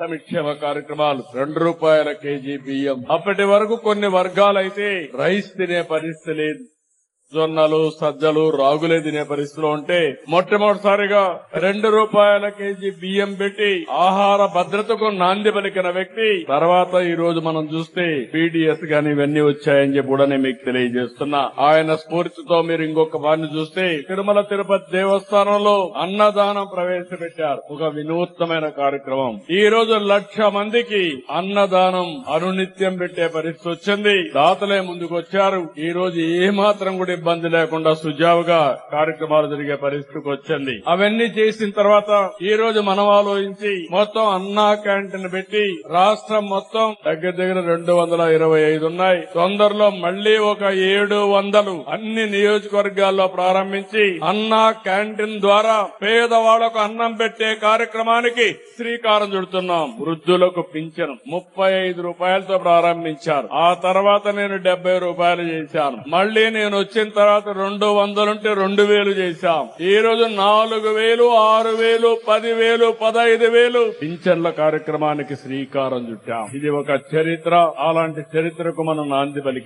సంక్షేమ కార్యక్రమాలు రెండు రూపాయల కేజీ బియ్యం. అప్పటి వరకు కొన్ని వర్గాలైతే రైస్ తినే పరిస్థితి లేదు. జొన్నలు సజ్జలు రాగులే తినే పరిస్థితిలో ఉంటే మొట్టమొదటిసారిగా రెండు రూపాయల కేజీ బియ్యం పెట్టి ఆహార భద్రతకు నాంది పలికిన వ్యక్తి. తర్వాత ఈ రోజు మనం చూస్తే పీడిఎస్ గాని ఇవన్నీ వచ్చాయని చెప్పి కూడా నేను మీకు తెలియజేస్తున్నా. ఆయన స్ఫూర్తితో మీరు ఇంకొక వారిని చూస్తే తిరుమల తిరుపతి దేవస్థానంలో అన్నదానం ప్రవేశపెట్టారు. ఒక వినూత్నమైన కార్యక్రమం. ఈ రోజు లక్ష మందికి అన్నదానం అనునిత్యం పెట్టే పరిస్థితి వచ్చింది. దాతలే ముందుకు వచ్చారు ఈ రోజు ఏ మాత్రం కూడా ఇబ్బంది లేకుండా సుజావుగా కార్యక్రమాలు జరిగే పరిస్థితికి వచ్చింది. అవన్నీ చేసిన తర్వాత ఈ రోజు మనం ఆలోచించి మొత్తం అన్నా క్యాంటీన్ పెట్టి రాష్ట్రం మొత్తం దగ్గర దగ్గర రెండు వందల ఇరవై ఐదు ఉన్నాయి. తొందరలో మళ్ళీ ఒక ఏడు వందలు అన్ని నియోజకవర్గాల్లో ప్రారంభించి అన్నా క్యాంటీన్ ద్వారా పేదవాళ్ళకు అన్నం పెట్టే కార్యక్రమానికి శ్రీకారం చుడుతున్నాం. వృద్ధులకు పింఛను ముప్పై ఐదు రూపాయలతో ప్రారంభించారు. ఆ తర్వాత నేను డెబ్బై రూపాయలు చేశాను. మళ్ళీ నేను వచ్చిన వచ్చిన తర్వాత రెండు వందలుంటే రెండు వేలు చేశాం. ఈ రోజు నాలుగు వేలు ఆరు వేలు పది వేలు పదహైదు వేలు పింఛన్ల కార్యక్రమానికి శ్రీకారం చుట్టాం. ఇది ఒక చరిత్ర. అలాంటి చరిత్రకు మనం నాంది పలికి